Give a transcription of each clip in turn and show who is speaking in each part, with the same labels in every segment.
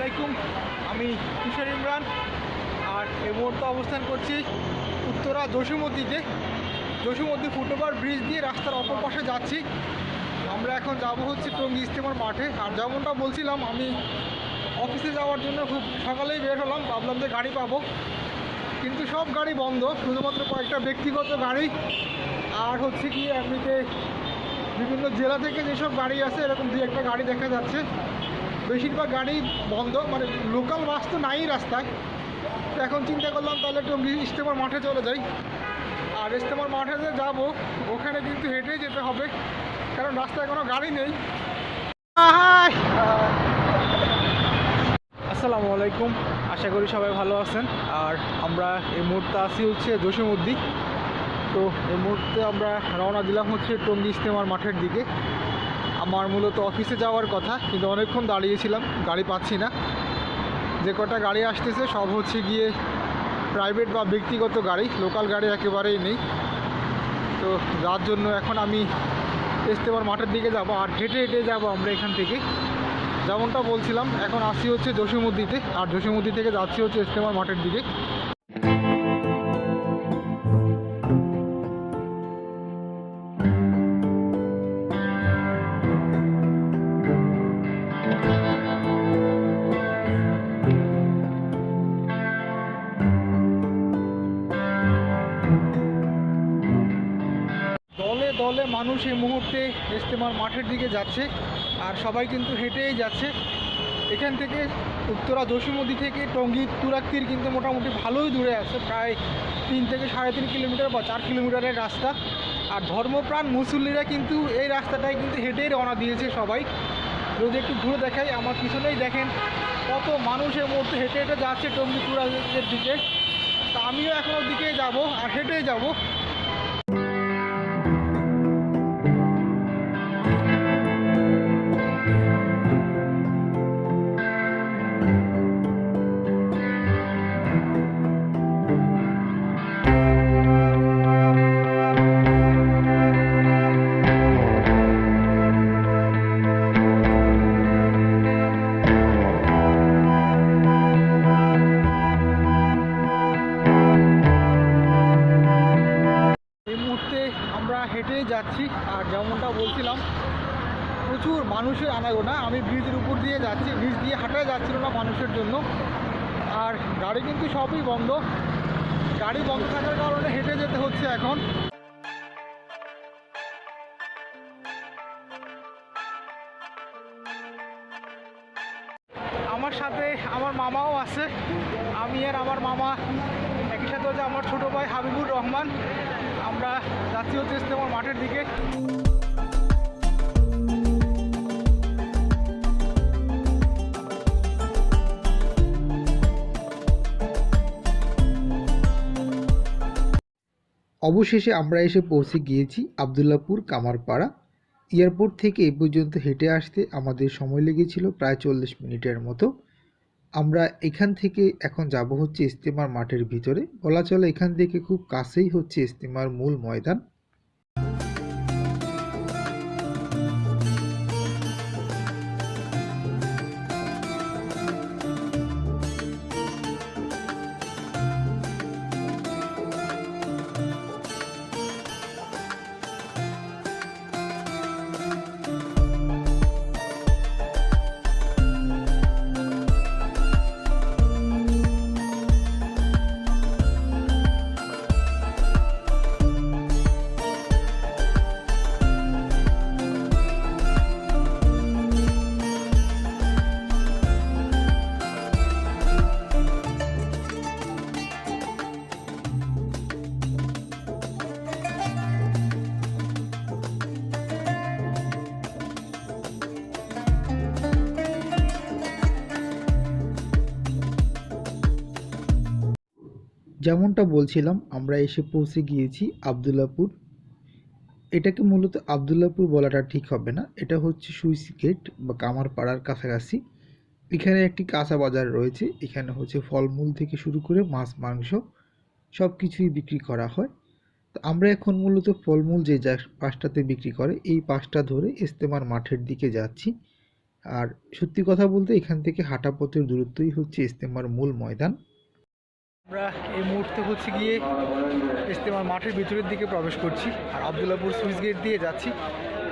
Speaker 1: আলাইকুম। আমি কিশোর ইমরান, আর এই মুহূর্তে অবস্থান করছি উত্তরা জসীমদ্দিতে জসীমদ্দি ফুটওভার ব্রিজ দিয়ে রাস্তার অপর পাশে যাচ্ছি। আমরা এখন যাব হচ্ছে টঙ্গী ইস্তেমার মাঠে। আর যেমনটা বলছিলাম, আমি অফিসে যাওয়ার জন্য খুব সকালেই বের হলাম। ভাবলাম যে গাড়ি পাবো। কিন্তু সব গাড়ি বন্ধ, শুধুমাত্র কয়েকটা ব্যক্তিগত গাড়ি। আর হচ্ছে কি, এমনিতে বিভিন্ন জেলা থেকে যেসব গাড়ি আছে এরকম দু একটা গাড়ি দেখা যাচ্ছে। বেশিরভাগ গাড়ি বন্ধ মানে লোকাল বাস তো নাই রাস্তায়। এখন চিন্তা করলাম তাহলে একটু ইস্তেমার মাঠে চলে যাই। আর ইস্তেমার মাঠে যে যাব, ওখানে কিন্তু হেঁটেই যেতে হবে, কারণ রাস্তায় কোনো গাড়ি নেই। আসসালামু আলাইকুম, আশা করি সবাই ভালো আছেন। আর আমরা এই মুহূর্তে আছি হচ্ছে জসীমউদ্দি তো এই মুহূর্তে আমরা রওনা দিলাম হচ্ছে টঙ্গি ইস্তেমার মাঠের দিকে। আমার মূলত অফিসে যাওয়ার কথা, কিন্তু অনেকক্ষণ দাঁড়িয়েছিলাম, গাড়ি পাচ্ছি না। যে কটা গাড়ি আসতেছে, সব হচ্ছে গিয়ে প্রাইভেট বা ব্যক্তিগত গাড়ি লোকাল গাড়ি একেবারেই নেই। তো যার জন্য এখন আমি ইস্তেমার মাঠের দিকে যাব আর হেঁটে হেঁটে যাব আমরা এখান থেকে। যেমনটা বলছিলাম, এখন আসছি হচ্ছে জসীমুদ্দিতে, আর জসীমুদ্দি থেকে যাচ্ছি হচ্ছে ইস্তেমার মাঠের দিকে। মানুষ এই মুহূর্তে ইজতেমার মাঠের দিকে যাচ্ছে আর সবাই কিন্তু হেঁটেই যাচ্ছে। এখান থেকে উত্তরা জসীমদি থেকে টঙ্গী তুরাক্তির কিন্তু মোটামুটি ভালোই দূরে আছে, প্রায় তিন থেকে সাড়ে তিন কিলোমিটার বা চার কিলোমিটারের রাস্তা। আর ধর্মপ্রাণ মুসল্লিরা কিন্তু এই রাস্তাটায় কিন্তু হেঁটেই রওনা দিয়েছে সবাই। যদি একটু ঘুরে দেখাই, আমার পিছনেই দেখেন কত মানুষ এই মুহূর্তে হেঁটে হেঁটে যাচ্ছে টঙ্গী তুরাগের দিকে। তা আমিও এখন ওর দিকেই যাব আর হেঁটেই যাব। হেঁটেই যাচ্ছি, আর যেমনটা বলছিলাম, প্রচুর মানুষের আনাগোনা। আমি ব্রিজের উপর দিয়ে যাচ্ছি ব্রিজ দিয়ে হাঁটাই যাচ্ছিল না মানুষের জন্য। আর গাড়ি কিন্তু সবই বন্ধ। গাড়ি বন্ধ থাকার কারণে হেঁটে যেতে হচ্ছে এখন। আমার সাথে আমার মামাও আছে। আমি আর আমার মামা সাথে হচ্ছে আমার ছোটো ভাই হাবিবুর রহমান। আমরা যাচ্ছি হচ্ছে ইস্তেমার মাঠের দিকে।
Speaker 2: অবশেষে আমরা এসে পৌঁছে গিয়েছি আবদুল্লাপুর কামারপাড়া। এয়ারপোর্ট থেকে এ পর্যন্ত হেঁটে আসতে আমাদের সময় লেগেছিল প্রায় চল্লিশ মিনিটের মতো। আমরা এখান থেকে এখন যাব হচ্ছে ইস্তেমার মাঠের ভিতরে। বলা চলে এখান থেকে খুব কাছেই হচ্ছে ইস্তেমার মূল ময়দান। যেমনটা বলছিলাম, আমরা এসে পৌঁছে গিয়েছি আবদুল্লাপুর। এটাকে মূলত আবদুল্লাপুর বলাটা ঠিক হবে না। এটা হচ্ছে সুইস গেট বা কামারপাড়ার কাছাকাছি। এখানে একটি কাঁচা বাজার রয়েছে। এখানে হচ্ছে ফলমূল থেকে শুরু করে মাছ, মাংস সব কিছুই বিক্রি করা হয়। তো আমরা এখন মূলত ফলমূল যে যা পাশটাতে বিক্রি করে, এই পাশটা ধরে ইস্তেমার মাঠের দিকে যাচ্ছি। আর সত্যি কথা বলতে এখান থেকে হাঁটা পথের দূরত্বই হচ্ছে ইস্তেমার মূল ময়দান।
Speaker 1: আমরা এই মুহূর্তে হচ্ছে গিয়ে ইস্তেমার মাঠের ভিতরের দিকে প্রবেশ করছি। আর আবদুল্লাপুর সুইচ গেট দিয়ে যাচ্ছি।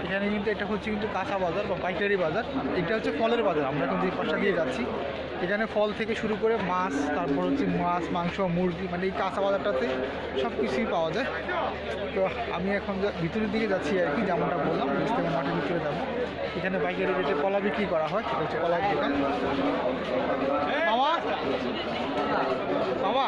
Speaker 1: এখানে কিন্তু এটা হচ্ছে কিন্তু কাঁচা বাজার বা পাইকারি বাজার। এটা হচ্ছে ফলের বাজার। আমরা এখন যে পাশটা দিয়ে যাচ্ছি এখানে ফল থেকে শুরু করে মাছ, তারপর হচ্ছে মাছ, মাংস, মুরগি মানে এই কাঁচা বাজারটাতে সব কিছুই পাওয়া যায়। তো আমি এখন ভিতরের দিকে যাচ্ছি আর কি, যেমনটা বললাম ইস্তেমা মাঠের ভিতরে যাব। এখানে বাইকের রেটে কলা বিক্রি করা হয়, সেটা হচ্ছে কলার দোকান। মামা? মামা?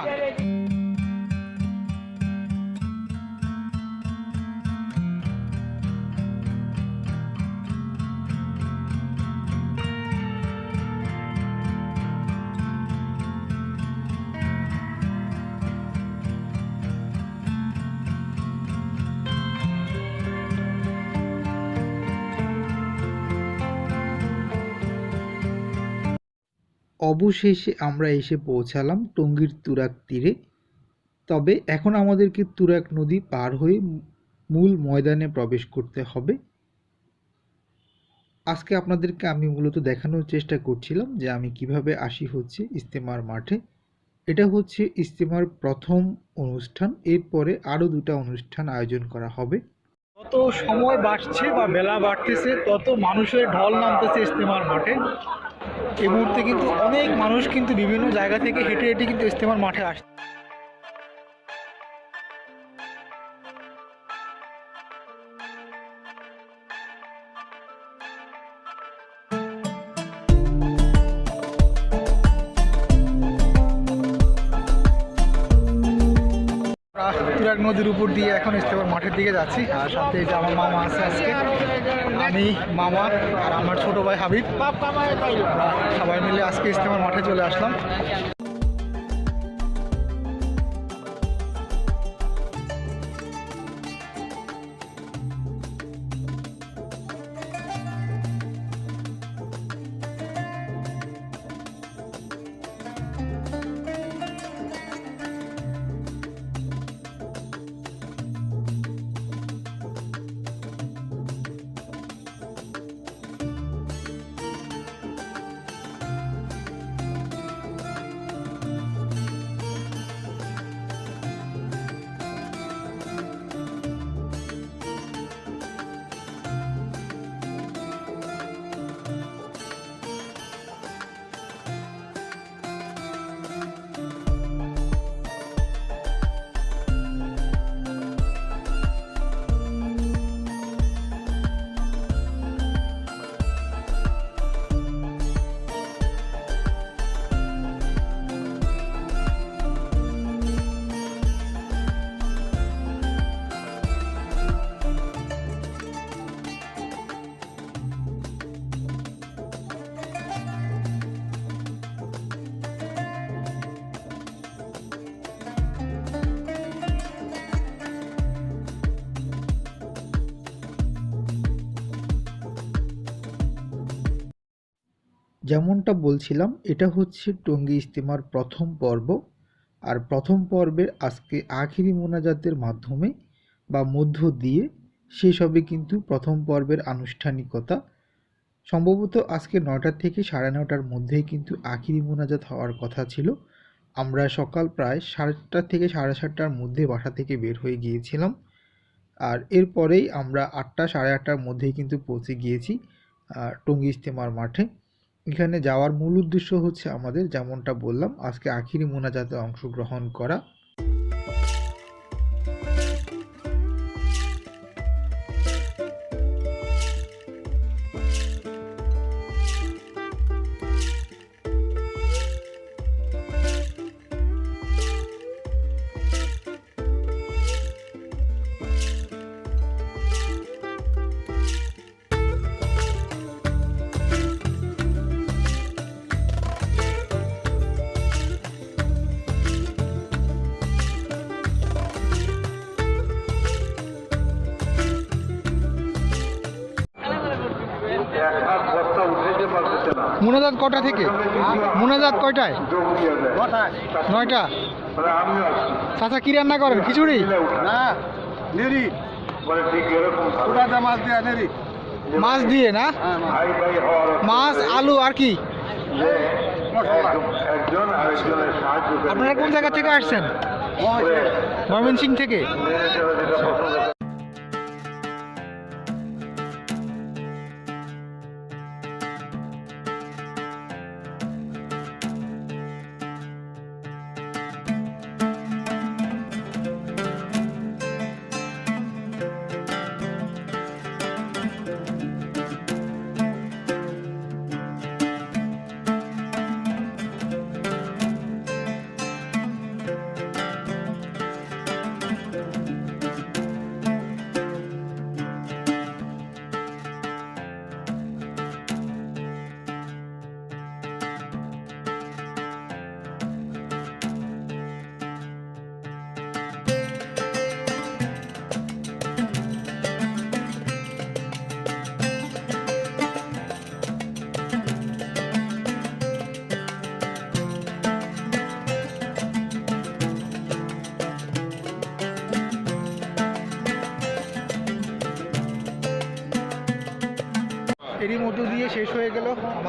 Speaker 2: অবশেষে আমরা এসে পৌঁছালাম টঙ্গীর তুরাক তীরে। তবে এখন আমাদেরকে তুরাক নদী পার হয়ে মূল ময়দানে প্রবেশ করতে হবে। আজকে আপনাদেরকে আমি মূলত দেখানোর চেষ্টা করছিলাম যে আমি কীভাবে আসি হচ্ছে ইস্তেমার মাঠে। এটা হচ্ছে ইস্তেমার প্রথম অনুষ্ঠান। এরপরে আরও দুটা অনুষ্ঠান আয়োজন করা হবে।
Speaker 1: যত সময় বাড়ছে বা বেলা বাড়তেছে, তত মানুষের ঢল নামতেছে ইস্তেমার মাঠে। এই মুহূর্তে কিন্তু অনেক মানুষ কিন্তু বিভিন্ন জায়গা থেকে হেঁটে হেঁটে কিন্তু ইস্তেমার মাঠে আসছে। নদীর উপর দিয়ে এখন ইস্তেমার মাঠের দিকে যাচ্ছি। আর সাথে এটা আমার মামা আছে আজকে। আমি, মামা আর আমার ছোট ভাই হাবিব। সবাই মিলে আজকে ইস্তেমার মাঠে চলে আসলাম।
Speaker 2: যেমনটা বলছিলাম, এটা হচ্ছে টঙ্গী ইস্তেমার প্রথম পর্ব। আর প্রথম পর্বের আজকে আখিরি মোনাজাতের মাধ্যমে বা মধ্য দিয়ে শেষ হবে কিন্তু প্রথম পর্বের আনুষ্ঠানিকতা। সম্ভবত আজকে নয়টা থেকে সাড়ে নটার মধ্যেই কিন্তু আখিরি মোনাজাত হওয়ার কথা ছিল। আমরা সকাল প্রায় সাতটা থেকে সাড়ে সাতটার মধ্যে বাসা থেকে বের হয়ে গিয়েছিলাম। আর এরপরেই আমরা আটটা সাড়ে আটটার মধ্যেই কিন্তু পৌঁছে গিয়েছি টঙ্গী ইস্তেমার মাঠে। এখানে যাওয়ার মূল উদ্দেশ্য হচ্ছে আমাদের যেমনটা বললাম আজকে আখিরি মোনাজাতে অংশগ্রহণ করা।
Speaker 1: কটা থেকে? মোনাজাত কয়টায়? নয়টা? চাচা কি রান্না করেন? খিচুড়ি?
Speaker 3: না। নেরি মাছ দেয়া নেরি
Speaker 1: মাছ দিয়ে না?
Speaker 4: ভাই ভাই হওয়ার অর্থ
Speaker 1: মাছ আলু আর কি? আপনারা কোন জায়গা থেকে আসছেন? ময়মনসিং থেকে?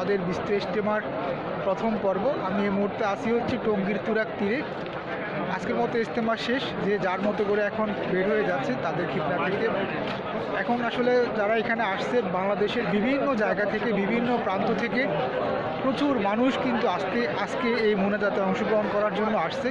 Speaker 1: আমাদের বিস্ত ইস্তেমার প্রথম পর্ব। আমি এই মুহূর্তে আসি হচ্ছে টঙ্গীর তুরাক তীরে। আজকের মতো ইস্তেমা শেষ। যে যার মতো করে এখন বের হয়ে যাচ্ছে, তাদের খিপনা থেকে এখন আসলে যারা এখানে আসছে, বাংলাদেশের বিভিন্ন জায়গা থেকে, বিভিন্ন প্রান্ত থেকে প্রচুর মানুষ কিন্তু আসতে আজকে এই মোনাজাতে অংশগ্রহণ করার জন্য আসছে।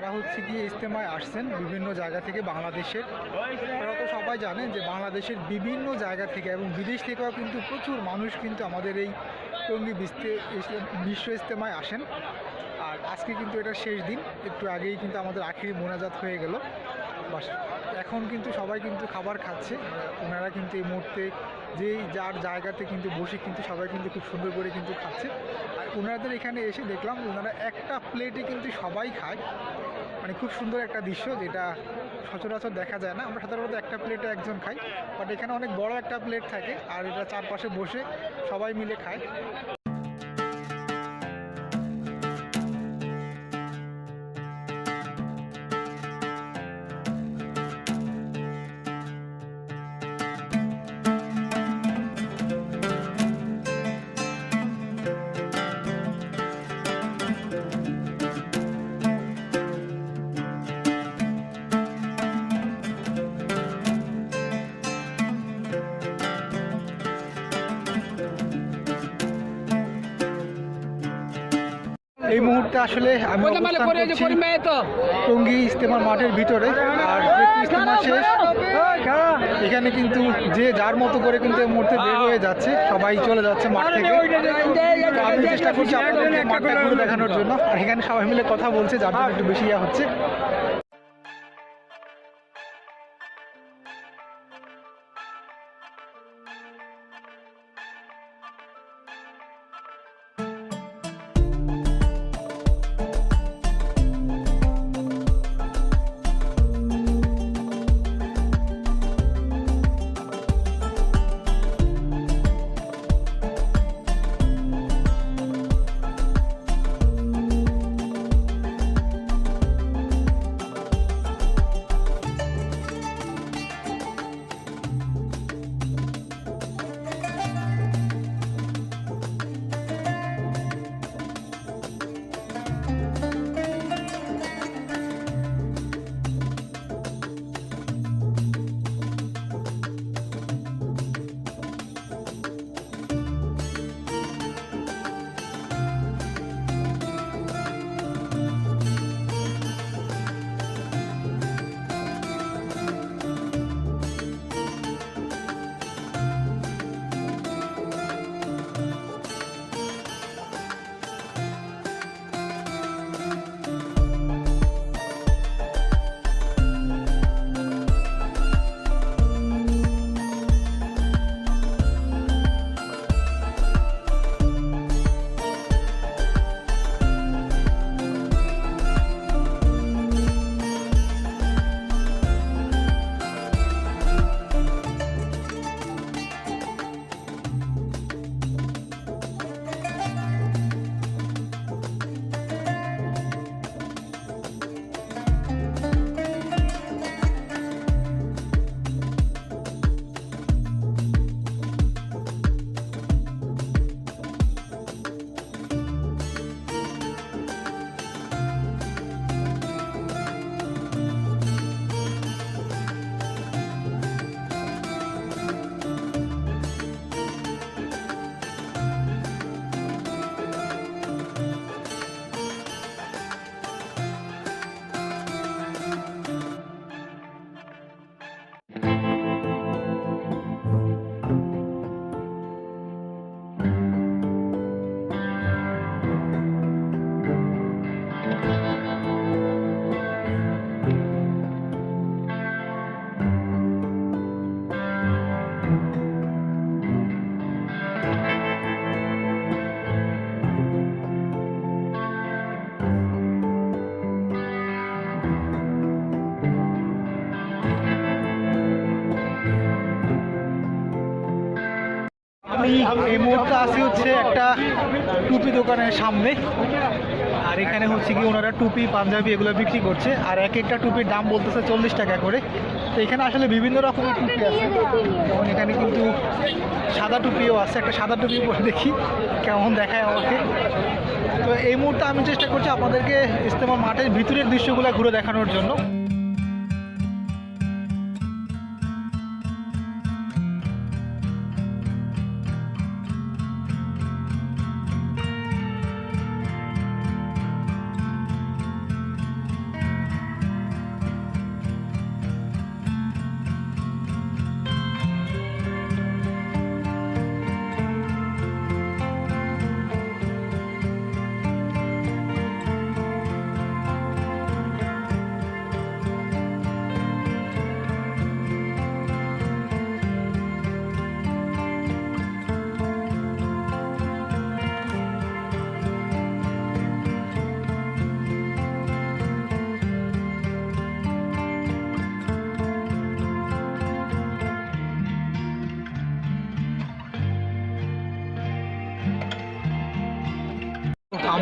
Speaker 1: যারা হচ্ছে গিয়ে ইজতেমায় আসছেন বিভিন্ন জায়গা থেকে বাংলাদেশের। তারা তো সবাই জানেন যে বাংলাদেশের বিভিন্ন জায়গা থেকে এবং বিদেশ থেকেও কিন্তু প্রচুর মানুষ কিন্তু আমাদের এই টঙ্গী বিশ্ব ইজতেমায় আসেন। আর আজকে কিন্তু এটা শেষ দিন, একটু আগেই কিন্তু আমাদের আখিরি মোনাজাত হয়ে গেল। বাস, এখন কিন্তু সবাই কিন্তু খাবার খাচ্ছে। ওনারা কিন্তু এই মুহূর্তে যেই যার জায়গাতে কিন্তু বসে কিন্তু সবাই কিন্তু খুব সুন্দর করে কিন্তু খাচ্ছে। আর ওনাদের এখানে এসে দেখলাম ওনারা একটা প্লেটে কিন্তু সবাই খায়। মানে খুব সুন্দর একটা দৃশ্য যেটা সচরাচর দেখা যায় না। আমরা সাধারণত একটা প্লেটে একজন খাই বাট এখানে অনেক বড় একটা প্লেট থাকে, আর এটা চারপাশে বসে সবাই মিলে খায়। এই মুহূর্তে আসলে আমি অবস্থান করছি টঙ্গী ইস্তেমার মাঠের ভিতরে। আর যে ইস্তেমা শেষ এখানে কিন্তু যে যার মতো করে কিন্তু এই মুহূর্তে বের হয়ে যাচ্ছে সবাই চলে যাচ্ছে মাঠ থেকে। আমি চেষ্টা করছি আপনাদেরকে মাঠটা ঘুরে দেখানোর জন্য। আর এখানে সবাই মিলে কথা বলছে যার জন্য একটু বেশি ইয়া হচ্ছে। মুহূর্তে আছি হচ্ছে একটা টুপি দোকানের সামনে। আর এখানে হচ্ছে কি ওনারা টুপি, পাঞ্জাবি এগুলো বিক্রি করছে। আর এক একটা টুপির দাম বলতেছে চল্লিশ টাকা করে। তো এখানে আসলে বিভিন্ন রকমের টুপি আছে। যেমন এখানে কিন্তু সাদা টুপিও আছে। একটা সাদা টুপি পরে দেখি কেমন দেখায় আমাকে। তো এই মুহূর্তে আমি চেষ্টা করছি আপনাদেরকে ইস্তেমা মাঠের ভিতরের দৃশ্যগুলো ঘুরে দেখানোর জন্য।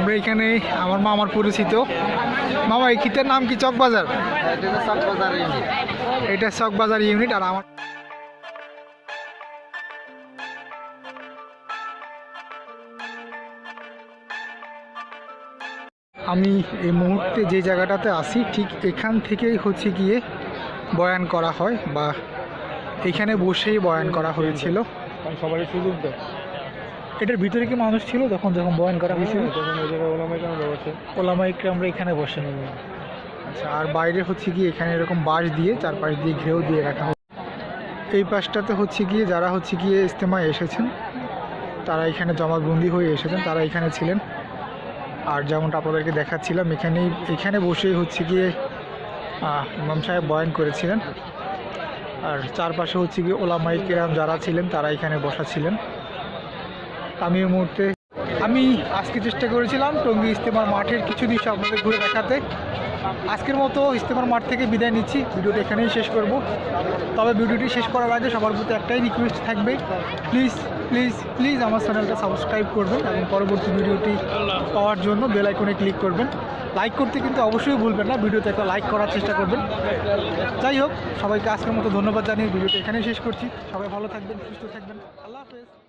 Speaker 1: আমরা এখানে, আমার মামার পরিচিত। মামা, এই কিতের নাম কি চকবাজার? এটা চকবাজার ইউনিট আর আমার আমি এই মুহূর্তে যে জায়গাটাতে আছি, ঠিক এখান থেকেই হচ্ছে গিয়ে বয়ান করা হয় বা এখানে বসেই বয়ান করা হয়েছিল।
Speaker 4: সবারই সুযোগ দেয়।
Speaker 1: এটার ভিতরে কি মানুষ ছিল? তখন যখন বয়ান করা হয়েছিল?
Speaker 4: তখন ওই জায়গায় ওলামাই কেন বসে।
Speaker 1: ওলামাইকে আমরা এখানে বসেন আচ্ছা আর বাইরে হচ্ছে গিয়ে এখানে এরকম বাঁশ দিয়ে চারপাশ দিয়ে ঘেউ দিয়ে রাখা হয় এই পাশটাতে হচ্ছে গিয়ে যারা হচ্ছে গিয়ে ইস্তেমায় এসেছেন তারা এখানে জমাতবন্দি হয়ে এসেছেন তারা এখানে ছিলেন। আর যেমনটা আপনাদেরকে দেখাচ্ছিলাম এখানেই এখানে বসেই হচ্ছে গিয়ে ইমাম সাহেব বয়ান করেছিলেন। আর চারপাশে হচ্ছে গিয়ে ওলামাই কেরাম যারা ছিলেন তারা এখানে বসা ছিলেন। আমি এই মুহূর্তে। আমি আজকে চেষ্টা করেছিলাম টঙ্গী ইস্তেমার মাঠের কিছু দৃশ্য আপনাদের ঘুরে দেখাতে। আজকের মতো ইস্তেমার মাঠ থেকে বিদায় নিচ্ছি। ভিডিওটা এখানেই শেষ করব। তবে ভিডিওটি শেষ করার আগে সবার প্রতি একটাই রিকোয়েস্ট থাকবে। প্লিজ প্লিজ প্লিজ আমার চ্যানেলটা সাবস্ক্রাইব করবেন এবং পরবর্তী ভিডিওটি পাওয়ার জন্য বেল আইকনে ক্লিক করবেন। লাইক করতে কিন্তু অবশ্যই ভুলবেন না। ভিডিওতে একটা লাইক করার চেষ্টা করবেন। যাই হোক, সবাইকে আজকের মতো ধন্যবাদ জানিয়ে ভিডিওটা এখানেই শেষ করছি। সবাই ভালো থাকবেন, সুস্থ থাকবেন। আল্লাহ হাফেজ।